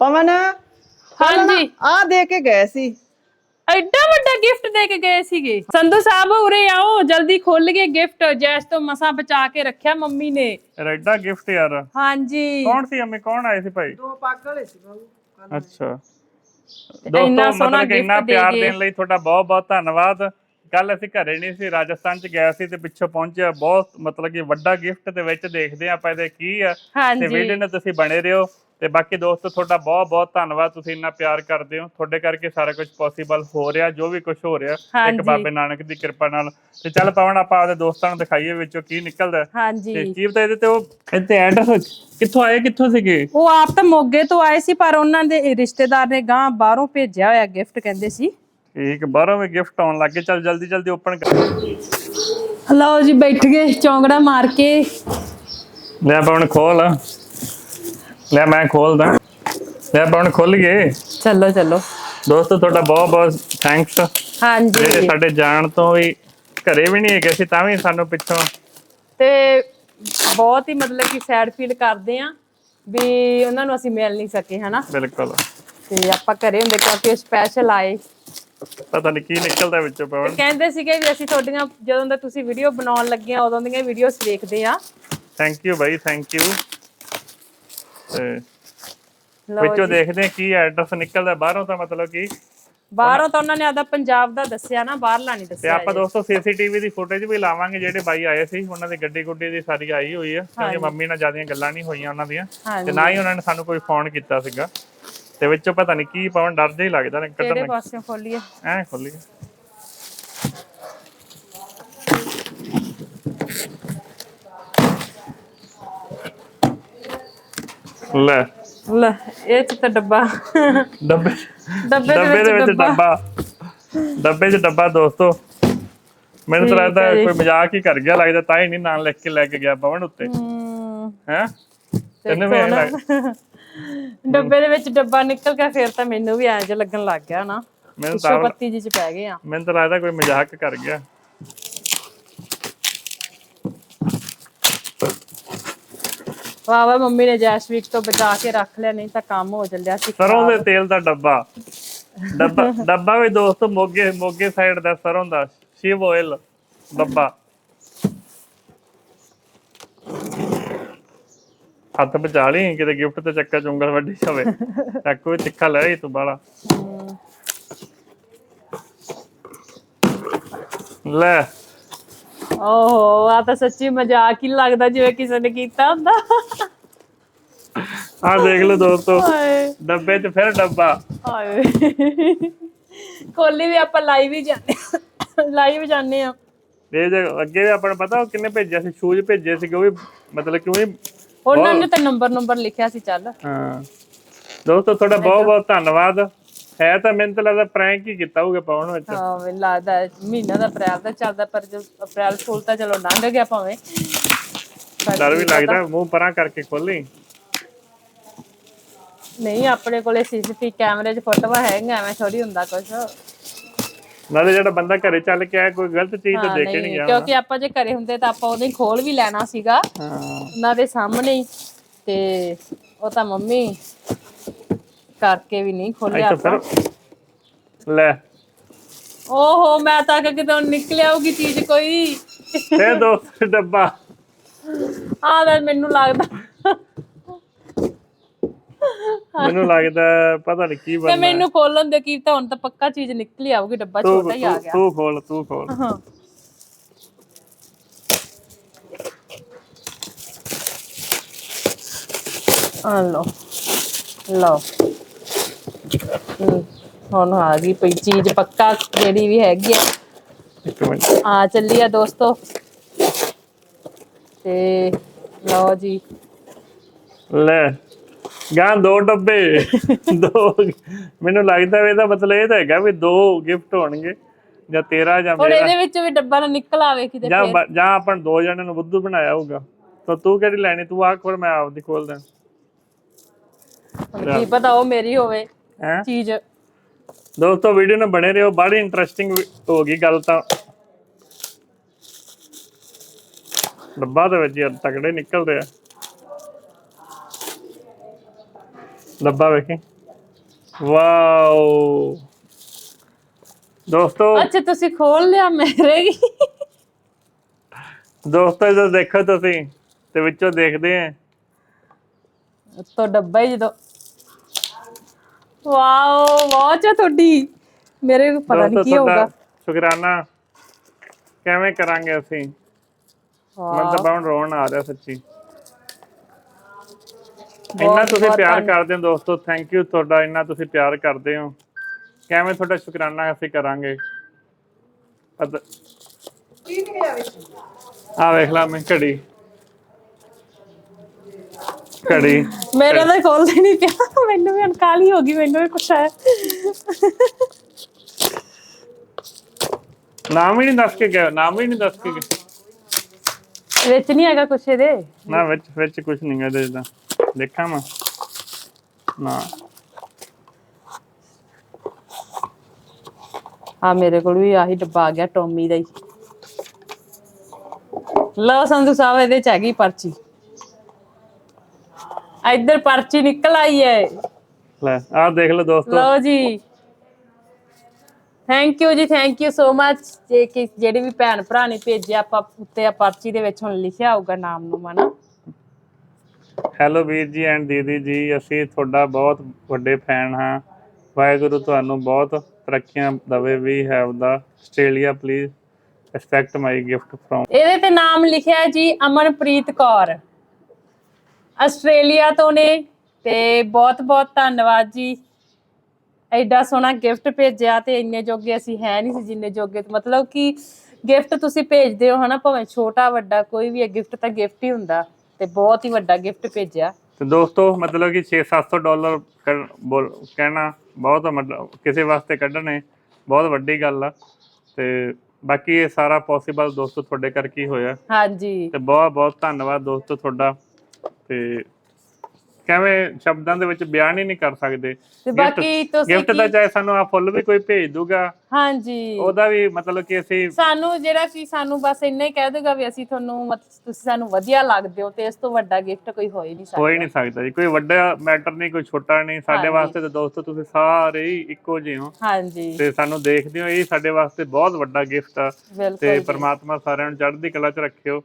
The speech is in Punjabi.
ਪਵਨ? ਹਾਂਜੀ। ਆ ਦੇ ਕੇ ਗਏ ਸੀ। ਐਡਾ ਵੱਡਾ ਗਿਫਟ ਦੇ ਕੇ ਗਏ ਸੀਗੇ। ਸੰਧੂ ਸਾਹਿਬ ਉਰੇ ਆਓ ਜਲਦੀ ਖੁੱਲ ਗਏ ਗਿਫਟ ਜੈਸ ਤੋਂ ਮਸਾ ਬਚਾ ਕੇ ਰੱਖਿਆ ਮੰਮੀ ਨੇ। ਰੈਡਾ ਗਿਫਟ ਯਾਰ। ਹਾਂਜੀ। ਕੌਣ ਸੀ ਅੰਮੀ? ਕੌਣ ਆਏ ਸੀ ਭਾਈ? ਦੋ ਪੱਗ ਵਾਲੇ ਸੀ ਬਾਬੂ। ਅੱਛਾ। ਇੰਨਾ ਦੋਸਤੋ ਸੋਹਣਾ ਮਤਲਬ ਕਿ ਇੰਨਾ ਪਿਆਰ। ਦੇਣ ਲਈ ਤੁਹਾਡਾ ਬਹੁਤ ਬਹੁਤ ਧੰਨਵਾਦ। ਕੱਲ ਅਸੀਂ ਘਰੇ ਨਹੀਂ ਸੀ ਰਾਜਸਥਾਨ ਚ ਗਏ ਸੀ ਤੇ ਪਿੱਛੋਂ ਪਹੁੰਚਿਆ। ਬਹੁਤ ਮਤਲਬ ਕਿ ਵੱਡਾ ਗਿਫਟ ਦੇ ਵਿੱਚ ਦੇਖਦੇ ਆਪਾਂ ਇਹਦੇ ਕੀ ਆ। ਤੇ ਵੀਡੀਓ ਨੂੰ ਤੁਸੀਂ ਬਣੇ ਰਹੋ। ਤੇ ਬਾਕੀ ਦੋਸਤੋ ਤੁਹਾਡਾ ਬਹੁਤ ਬਹੁਤ ਧੰਨਵਾਦ ਤੁਸੀਂ ਇੰਨਾ ਪਿਆਰ ਕਰਦੇ ਹੋ। ਤੁਹਾਡੇ ਕਰਕੇ ਸਾਰਾ ਕੁਝ ਪੋਸੀਬਲ ਹੋ ਰਿਹਾ ਜੋ ਵੀ ਕੁਝ ਹੋ ਰਿਹਾ ਹਾਂਜੀ। ਇੱਕ ਬਾਬੇ ਨਾਨਕ ਦੀ ਕਿਰਪਾ ਨਾਲ। ਤੇ ਚੱਲ ਪਵਨ ਆਪਾਂ ਆਪਦੇ ਦੋਸਤਾਂ ਨੂੰ ਦਿਖਾਈਏ ਵਿੱਚੋਂ ਕੀ ਨਿਕਲਦਾ। ਹੈ। ਤੇ ਹਾਂਜੀ ਕੀ ਇਹਦੇ ਤੇ ਉਹ ਇੱਥੇ ਐਡਰੈਸ ਕਿੱਥੋਂ ਆਏ ਕਿੱਥੋਂ ਸੀਗੇ? ਉਹ ਆਪ ਤਾਂ ਮੋਗੇ ਤੋਂ ਆਏ ਸੀ ਪਰ ਉਹਨਾਂ ਦੇ ਰਿਸ਼ਤੇਦਾਰ ਨੇ ਗਾਂ ਬਾਹਰੋਂ ਭੇਜਿਆ ਹੋਇਆ ਗਿਫਟ ਕਹਿੰਦੇ ਸੀ। ਠੀਕ ਬਾਹਰੋਂ ਵੀ ਗਿਫਟ ਆਉਣ ਲੱਗੇ ਚੱਲ ਜਲਦੀ ਜਲਦੀ ਓਪਨ ਕਰ। ਲਓ ਜੀ ਬੈਠ ਗਏ ਚੌਂਕੜਾ ਮਾਰ ਕੇ। ਲੈ ਪਵਨ ਖੋਲ। ਲੈ ਮੈਂ ਖੋਲਦਾ। ਲੈ ਪਵਨ ਖੁੱਲ ਗਏ। ਚੱਲੋ ਚੱਲੋ। ਦੋਸਤੋ ਤੁਹਾਡਾ ਬਹੁਤ ਬਹੁਤ ਥੈਂਕਸ ਜਿਹੜੇ ਹਾਂਜੀ ਸਾਡੇ ਜਾਣ ਤੋਂ ਵੀ ਘਰੇ ਵੀ ਨਹੀਂ ਹੈਗੇ ਸੀ ਤਾਂ ਵੀ ਸਾਨੂੰ ਪਿੱਛੋਂ ਤੇ ਬਹੁਤ ਹੀ ਮਤਲਬ ਕਿ ਸੈਡ ਫੀਲ ਕਰਦੇ ਆ ਵੀ ਉਹਨਾਂ ਨੂੰ ਅਸੀਂ ਮਿਲ ਨਹੀਂ ਸਕੇ ਹਨਾ? ਬਿਲਕੁਲ। ਤੇ ਆਪਾਂ ਘਰੇ ਹੁੰਦੇ ਕਿਉਂਕਿ ਸਪੈਸ਼ਲ ਆਏ। ਪਤਾ ਨਹੀਂ ਕੀ ਨਿਕਲਦਾ ਵਿੱਚੋਂ ਪਵਨ। ਕਹਿੰਦੇ ਸੀਗੇ ਵੀ ਅਸੀਂ ਤੁਹਾਡੀਆਂ ਜਦੋਂ ਦਾ ਤੁਸੀਂ ਵੀਡੀਓ ਬਣਾਉਣ ਲੱਗੇ ਆ ਉਦੋਂ ਦੀਆਂ ਵੀਡੀਓਜ਼ ਦੇਖਦੇ ਆ thank you bye thank you ਤੇ ਲਓ ਵਿੱਚੋਂ ਜੀ। ਦੇਖਦੇ ਹਾਂ ਕੀ ਐਡਰੈਸ ਨਿਕਲਦਾ। ਬਾਹਰੋਂ ਤਾਂ ਮਤਲਬ ਕੀ ਬਾਹਰੋਂ ਤਾਂ ਉਹਨਾਂ ਨੇ ਆਦਾ ਪੰਜਾਬ ਦਾ ਦੱਸਿਆ ਨਾ ਬਾਹਰਲਾ ਨਹੀਂ ਤੇ ਦੱਸਿਆ ਆਪਾਂ ਦੋਸਤੋ ਸੀਸੀਟੀਵੀ ਦੀ ਫੁਟੇਜ ਵੀ ਲਾਵਾਂਗੇ ਜਿਹੜੇ ਬਾਈ ਆਏ ਸੀ ਉਹਨਾਂ ਦੀ ਗੱਡੀ ਗੁੱਡੀ ਦੀ ਸਾਰੀ ਆਈ ਹੋਈ ਆ ਕਿਉਂਕਿ ਮੰਮੀ ਨਾਲ ਜਿਆਦੀਆਂ ਗੱਲਾਂ ਨਹੀਂ ਹੋਈਆਂ ਉਹਨਾਂ ਦੀਆਂ। ਹਾਂਜੀ। ਤੇ ਨਾ ਹੀ ਉਹਨਾਂ ਨੇ ਸਾਨੂੰ ਕੋਈ ਫੋਨ ਕੀਤਾ ਸੀਗਾ। ਤੇ ਵਿੱਚੋਂ ਪਤਾ ਨਹੀਂ ਕੀ ਪਾਉਣ ਡਰ ਜਿਹਾ ਹੀ ਲੱਗਦਾ ਨੇ ਕਿਹੜੇ ਕੱਢਣ ਪਾਸਿਓਂ ਖੋਲੀਏ? ਐ ਖੋਲੀ ਲੈ। ਲੈ ਇਹ ਚ ਤਾਂ ਡੱਬਾ। ਡੱਬੇ ਡੱਬੇ ਡੱਬੇ ਦੇ ਵਿੱਚ ਡੱਬਾ। ਡੱਬੇ। 'ਚ ਡੱਬਾ ਦੋਸਤੋ। ਮੈਨੂੰ ਤਾਂ ਲੱਗਦਾ। ਕੋਈ ਮਜ਼ਾਕ ਹੀ ਕਰ ਗਿਆ ਲੱਗਦਾ ਤਾਂ ਹੀ ਨਹੀਂ ਨਾਂ ਲਿਖ ਕੇ ਲੈ ਕੇ ਗਿਆ ਪਵਨ ਉੱਤੇ। ਹਮ, ਹੈ? ਤੈਨੂੰ ਵੀ ਡੱਬੇ ਦੇ ਵਿੱਚ ਡੱਬਾ ਨਿਕਲ ਗਿਆ ਫਿਰ ਤਾਂ ਮੈਨੂੰ ਵੀ ਐਂ ਜਿਹਾ ਲੱਗਣ ਲੱਗ ਗਿਆ ਨਾ। ਮੈਨੂੰ ਤਾਂ ਪਿੱਛੋਂ ਪੱਤੀ ਜੀ ਚ ਪੈ ਗਏ ਆ। ਮੈਨੂੰ ਤਾਂ ਲੱਗਦਾ ਕੋਈ ਮਜ਼ਾਕ ਕਰ ਗਿਆ। ਵਾਹ ਮੰਮੀ ਨੇ ਜੈਸਵੀਕ ਤੋਂ ਬਚਾ ਕੇ ਰੱਖ ਲਿਆ ਨਹੀਂ ਤਾਂ ਕੰਮ ਹੋ ਚੱਲਿਆ ਸੀ ਸਰੋਂ ਦੇ ਤੇਲ ਦਾ ਡੱਬਾ। ਡੱਬਾ ਡੱਬਾ ਵੀ ਦੋਸਤੋ ਮੋਗੇ ਮੋਗੇ ਸਾਈਡ ਦਾ ਸਰੋਂ ਦਾ ਸ਼ਿਵ ਆਇਲ ਡੱਬਾ। ਹੱਥ ਬਚਾ ਲਈ ਕਿਤੇ ਗਿਫਟ ਤੇ ਚੱਕਾ ਚੁੰਗਲ ਵੱਡੀ ਹੋਵੇ ਚੱਕ ਵੀ ਤਿੱਖਾ ਲੈ ਤੂੰ ਬਾਲਾ ਲੈ। ਓਹੋ ਆ ਤਾਂ ਸੱਚੀ ਮਜ਼ਾਕ ਹੀ ਲੱਗਦਾ ਜਿਵੇਂ ਕਿਸੇ ਨੇ ਕੀਤਾ ਹੁੰਦਾ। ਆਹ ਦੇਖ ਲਓ ਦੋਸਤੋ ਹਾਏ। ਡੱਬੇ 'ਚ ਫਿਰ ਡੱਬਾ। ਹਾਏ। ਕੋਲੀ ਵੀ ਆਪਾਂ ਲਾਈਵ ਹੀ ਜਾਂਦੇ ਲਾਈਵ ਜਾਂਦੇ ਆ ਇਹ ਜੇ ਅੱਗੇ ਵੀ ਆਪਾਂ ਨੂੰ ਪਤਾ ਉਹ ਕਿੰਨੇ ਭੇਜਿਆ ਸੀ ਸ਼ੂਜ਼ ਭੇਜੇ ਸੀਗੇ ਉਹ ਵੀ ਮਤਲਬ ਕਿ ਉਹ ਵੀ ਉਹਨਾਂ ਨੇ ਤਾਂ ਨੰਬਰ ਨੰਬਰ ਲਿਖਿਆ ਸੀ ਚੱਲ। ਹਾਂ। ਦੋਸਤੋ ਤੁਹਾਡਾ ਬਹੁਤ ਬਹੁਤ ਧੰਨਵਾਦ। ਹੈ ਤਾਂ ਮੈਨੂੰ ਤਾਂ ਲੱਗਦਾ ਪ੍ਰੈਂਕ ਹੀ ਕੀਤਾ ਹੋਊਗਾ ਪਾਉਣ ਵਿੱਚ। ਹਾਂ ਮੈਨੂੰ ਲੱਗਦਾ ਹੈ ਮਹੀਨਾ ਦਾ ਅਪ੍ਰੈਲ ਦਾ ਚੱਲਦਾ ਪਰ ਜੋ ਅਪ੍ਰੈਲ ਫੁੱਲ ਤਾਂ ਚਲੋ ਲੰਘ ਗਿਆ ਭਾਵੇਂ। ਪਰ ਡਰ ਵੀ ਲੱਗਦਾ ਮੂੰਹ ਪਰਾਂ ਕਰਕੇ ਖੋਲੀ ਨਹੀਂ ਆਪਣੇ ਕੋਲੇ ਸੀਸੀਟੀਵੀ ਕੈਮਰੇ 'ਚ ਫੋਟੋਆਂ ਹੈਗੀਆਂ ਐਵੇਂ ਥੋੜੀ ਹੁੰਦਾ ਕੁਝ ਨਾਲੇ ਜਿਹੜਾ ਬੰਦਾ ਘਰੇ ਚੱਲ ਕੇ ਆਇਆ ਕੋਈ ਗਲਤ ਚੀਜ਼ ਤਾਂ ਦੇਖ ਨਹੀਂ ਨਹੀਂ ਗਿਆ ਕਿਉਂਕਿ ਆਪਾਂ ਜੇ ਘਰੇ ਹੁੰਦੇ ਤਾਂ ਆਪਾਂ ਉਹਦੇ ਖੋਲ ਵੀ ਲੈਣਾ ਸੀਗਾ ਹਾਂ। ਉਹਨਾਂ ਦੇ ਸਾਹਮਣੇ ਹੀ ਤੇ ਉਹ ਤਾਂ ਮੰਮੀ ਕਰਕੇ ਵੀ ਨਹੀਂ ਖੋਲਿਆ ਆਪਾਂ ਫਿਰ ਲੈ। ਓਹੋ ਮੈਂ ਤਾਂ ਕਿ ਕਿਤੇ ਨਿਕਲ ਆਊਗੀ ਚੀਜ਼ ਕੋਈ। ਇਹ ਦੋਸਤ ਡੱਬਾ। ਆਹ ਤਾਂ ਮੈਨੂੰ ਲੱਗਦਾ। ਮੈਨੂੰ ਲੱਗਦਾ ਪਤਾ ਨਹੀਂ ਕੀ ਤੇ ਬਣਨਾ। ਮੈਨੂੰ ਖੋਲਣ ਦੇ ਕੀ ਤਾਂ ਹੁਣ ਤਾਂ ਪੱਕਾ ਚੀਜ਼ ਨਿਕਲ ਆਊਗੀ ਡੱਬਾ ਤੂੰ ਛੋਟਾ ਹੀ ਆ ਤੂੰ- ਗਿਆ। ਤੂੰ ਖੋਲ ਤੂੰ ਖੋਲ। ਹਾਂ। ਆ ਲੋ ਲੋ ਹਮ, ਹੁਣ ਆ ਗਈ ਪਈ ਚੀਜ਼ ਪੱਕਾ ਜਿਹੜੀ ਵੀ ਹੈਗੀ ਆ। ਇੱਕ ਮਿੰਟ। ਆ ਚੱਲੀ ਆ ਦੋਸਤੋ। ਤੇ ਲਓ ਜੀ। ਲੈ ਗਾਂ ਦੋ ਡੱਬੇ ਦੋ ਮੈਨੂੰ ਲੱਗਦਾ ਵੀ ਇਹਦਾ ਮਤਲਬ ਇਹ ਤਾਂ ਹੈਗਾ ਵੀ ਦੋ ਗਿਫਟ ਹੋਣਗੇ ਜਾਂ ਤੇਰਾ ਜਾਂ ਹੁਣ ਮੇਰਾ। ਇਹਦੇ ਵਿੱਚ ਵੀ ਡੱਬਾ ਨਾ ਨਿਕਲ ਆਵੇ ਕਿਤੇ ਜਾਂ ਬ- ਜਾਂ ਆਪਾਂ ਦੋ ਜਣਿਆਂ ਨੂੰ ਬੁੱਧੂ ਬਣਾਇਆ ਹੋਊਗਾ। ਤਾਂ ਤੂੰ ਕਿਹੜੀ ਲੈਣੀ? ਤੂੰ ਆਖ ਫਿਰ ਮੈਂ ਆਪਦੀ ਖੋਲਦਾ ਹੁਣ ਕੀ ਪਤਾ ਉਹ ਮੇਰੀ ਹੋਵੇ। ਹੈ? ਚੀਜ਼। ਦੋਸਤੋ ਵੀਡੀਓ ਨੂੰ ਬਣੇ ਰਹੋ ਬੜੀ ਇੰਟਰਸਟਿੰਗ ਹੋ ਗਈ ਗੱਲ ਤਾਂ। ਡੱਬਾ ਦੇ ਵਿੱਚ ਯਾਰ ਤਕੜੇ ਨਿਕਲ ਰਿਹਾ ਡੱਬਾ ਵੇਖੀ। ਵਾਓ। ਦੋਸਤੋ। ਅੱਛਾ ਤੁਸੀਂ ਖੋਲ ਲਿਆ ਮੇਰੇ ਹੀ। ਦੋਸਤੋ ਜਦੋਂ ਦੇਖੋ ਤੁਸੀਂ ਤੇ ਵਿੱਚੋਂ ਦੇਖਦੇ ਆ। ਤੋਂ ਡੱਬਾ ਹੀ ਜਦੋਂ ਵਾਓ ਵਾਚ ਆ ਤੁਹਾਡੀ। ਮੇਰੇ ਨੂੰ ਪਤਾ ਨਹੀਂ ਕੀ ਹੋਊਗਾ। ਸ਼ੁਕਰਾਨਾ। ਕਿਵੇਂ ਕਰਾਂਗੇ ਅਸੀਂ? ਮੈਨੂੰ ਤਾਂ ਬਾਉਂ ਰੋਣ ਆ ਰਿਹਾ ਸੱਚੀ। ਇੰਨਾ ਤੁਸੀਂ ਪਿਆਰ ਕਰਦੇ ਹੋ ਦੋਸਤੋ ਥੈਂਕ ਯੂ ਤੁਹਾਡਾ ਇੰਨਾ ਤੁਸੀਂ ਪਿਆਰ ਕਰਦੇ ਹੋ। ਕਿਵੇਂ ਤੁਹਾਡਾ ਸ਼ੁਕਰਾਨਾ ਅਸੀਂ ਕਰਾਂਗੇ? ਆ ਵੇਖ ਲਾ ਮੈਂ ਘੜੀ। ਘੜੀ ਮੇਰਾ ਤਾਂ ਖੋਲਦਾ ਨਹੀਂ ਪਿਆ। ਮੈਨੂੰ ਵੀ ਅਨਕਾਲੀ ਹੋ ਗਈ ਮੈਨੂੰ ਵੀ ਕੁਛ ਹੈ ਨਾਮ ਹੀ ਨਹੀਂ ਦੱਸ ਕੇ ਗਿਆ ਨਾਮ ਹੀ ਨਹੀਂ ਦੱਸ ਕੇ ਗਿਆ। ਵਿੱਚ ਨਹੀਂ ਹੈਗਾ ਕੁਛ ਇਹਦੇ। ਨਾ ਵਿੱਚ ਵਿੱਚ ਕੁਝ ਨਹੀਂ ਹੈ ਇਹਦੇ ਦੇਖਾਂ ਮੈਂ। ਨਾ। ਆ ਮੇਰੇ ਕੋਲ ਵੀ ਆਹੀ ਡੱਬਾ ਆ ਗਿਆ ਟੋਮੀ ਦਾ ਹੀ। ਲਓ ਸੰਧੂ ਸਾਹਿਬ ਇਹਦੇ ਚ ਹੈਗੀ ਪਰਚੀ। ਇੱਧਰ ਪਰਚੀ ਨਿਕਲ ਆਈ ਹੈ। ਲੈ ਆਹ ਦੇਖ ਲਓ ਦੋਸਤੋ। ਲਓ ਜੀ। ਥੈਂਕ ਯੂ ਜੀ ਥੈਂਕ ਯੂ ਸੋ ਮਚ ਜੇ ਕਿ ਜਿਹੜੇ ਵੀ ਭੈਣ ਭਰਾ ਨੇ ਭੇਜਿਆ ਆਪਾਂ ਉੱਤੇ ਆ ਪਰਚੀ ਦੇ ਵਿੱਚ ਹੁਣ ਲਿਖਿਆ ਹੋਊਗਾ ਨਾਮ ਨੂੰ ਹਨਾ ਹੈਲੋ ਵੀਰ ਜੀ ਐਂਡ ਦੀਦੀ ਜੀ ਅਸੀਂ ਤੁਹਾਡਾ ਬਹੁਤ ਵੱਡੇ ਫੈਨ ਹਾਂ। ਵਾਹਿਗੁਰੂ ਤੁਹਾਨੂੰ ਬਹੁਤ ਤਰੱਕੀਆਂ ਦਵੇ we have the Australia please expect my gift from ਇਹਦੇ ਤੇ ਨਾਮ ਲਿਖਿਆ ਜੀ ਅਮਨਪ੍ਰੀਤ ਕੌਰ। ਆਸਟ੍ਰੇਲੀਆ ਤੋਂ ਨੇ ਤੇ ਬਹੁਤ ਬਹੁਤ ਧੰਨਵਾਦ ਜੀ। ਐਡਾ ਸੋਹਣਾ ਗਿਫਟ ਭੇਜਿਆ ਤੇ ਇੰਨੇ ਜੋਗੇ ਅਸੀਂ ਹੈ ਨਹੀਂ ਸੀ ਜਿੰਨੇ ਜੋਗੇ। ਮਤਲਬ ਕਿ ਗਿਫਟ ਤੁਸੀਂ ਭੇਜਦੇ ਹੋ ਹਨਾ ਭਾਵੇਂ ਛੋਟਾ ਵੱਡਾ ਕੋਈ ਵੀ ਹੈ ਗਿਫਟ ਤਾਂ ਗਿਫਟ ਹੀ ਹੁੰਦਾ ਤੇ ਬਹੁਤ ਹੀ ਵੱਡਾ ਗਿਫਟ ਭੇਜਿਆ। ਤੇ ਦੋਸਤੋ ਮਤਲਬ ਕਿ 6-700 ਡਾਲਰ ਕਹਿਣਾ ਬਹੁਤ ਮਤਲਬ ਕਿਸੇ ਵਾਸਤੇ ਕੱਢਣੇ ਬਹੁਤ ਵੱਡੀ ਗੱਲ ਆ। ਤੇ ਬਾਕੀ ਇਹ ਸਾਰਾ ਪੋਸੀਬਲ ਦੋਸਤੋ ਤੁਹਾਡੇ ਕਰਕੇ ਹੀ ਹੋਇਆ। ਹਾਂਜੀ। ਤੇ ਬਹੁਤ ਬਹੁਤ ਧੰਨਵਾਦ ਦੋਸਤੋ ਤੁਹਾਡਾ। ਤੇ ਕਿਵੇਂ ਸ਼ਬਦਾਂ ਦੇ ਵਿੱਚ ਬਿਆਨ ਹੀ ਨਹੀਂ ਕਰ ਸਕਦੇ? ਤੇ ਬਾਕੀ ਤੁਸੀਂ ਗਿਫਟ ਦਾ ਚਾਹੇ ਸਾਨੂੰ ਆ ਫੁੱਲ ਵੀ ਕੋਈ ਭੇਜ ਦੂਗਾ। ਹਾਂਜੀ। ਉਹਦਾ ਵੀ ਮਤਲਬ ਕਿ ਅਸੀਂ ਸਾਨੂੰ ਜਿਹੜਾ ਕਿ ਸਾਨੂੰ ਬਸ ਇੰਨਾ ਹੀ ਕਹਿ ਦੇਗਾ ਵੀ ਅਸੀਂ ਤੁਹਾਨੂੰ ਤੁਸੀਂ ਸਾਨੂੰ ਵਧੀਆ ਲੱਗਦੇ ਹੋ ਤੇ ਇਸ ਤੋਂ ਵੱਡਾ ਗਿਫਟ ਕੋਈ ਹੋ ਹੀ ਨਹੀਂ ਸਕਦਾ। ਹੋ ਹੀ ਨਹੀਂ ਸਕਦਾ ਜੀ। ਕੋਈ ਵੱਡਾ ਮੈਟਰ ਨਹੀਂ ਕੋਈ ਛੋਟਾ ਨਹੀਂ। ਸਾਡੇ। ਵਾਸਤੇ ਤਾਂ ਦੋਸਤੋ ਤੁਸੀਂ ਸਾਰੇ ਹੀ ਇੱਕੋ ਜਿਹੇ ਹੋ। ਹਾਂਜੀ। ਤੇ ਸਾਨੂੰ ਦੇਖਦੇ ਹੋ ਇਹ ਸਾਡੇ ਵਾਸਤੇ ਬਹੁਤ ਵੱਡਾ ਗਿਫਟ ਆ। ਤੇ। ਪ੍ਰਮਾਤਮਾ ਸਾਰਿਆਂ ਨੂੰ ਚੜ੍ਹਦੀ ਕਲਾ 'ਚ ਰੱਖਿਓ।